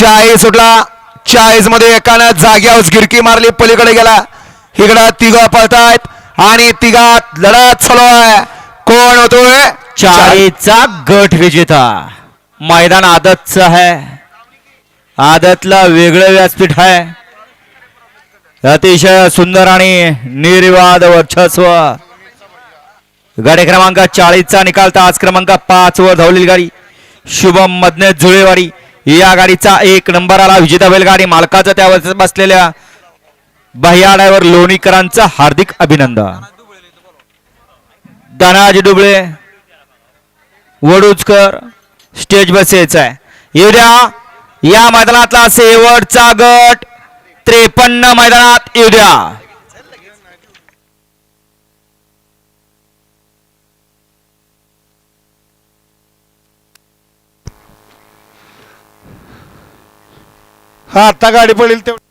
चाळीस सुटला. चाळीसमध्ये एकानं जाग्यावर गिरकी मारली पलीकडे गेला. इकडं तिघा पळतायत आणि तिघात लढत चालू आहे. कोण होतोय चाळीचा गट विजेता. मैदान आदतच आहे. आदतला वेगळं व्यासपीठ आहे. अतिशय सुंदर आणि निर्वाद वर्चस्व. गाडी क्रमांक चाळीसचा निकाल आज क्रमांक पाच वर धावलेली गाडी. शुभम मधने जुळेवाडी या गाडीचा एक नंबर आला. विजेता बैलगाडी मालकाचं त्यावर बसलेल्या भैया लोणीकरांचं हार्दिक अभिनंदन. धनाजी डुबळे वडूजकर स्टेज बसेच आहे. येऊद्या या मैदानातला शेवटचा गट त्रेपन्न मैदानात येऊद्या. हा आता गाडी पडेल तेवढं.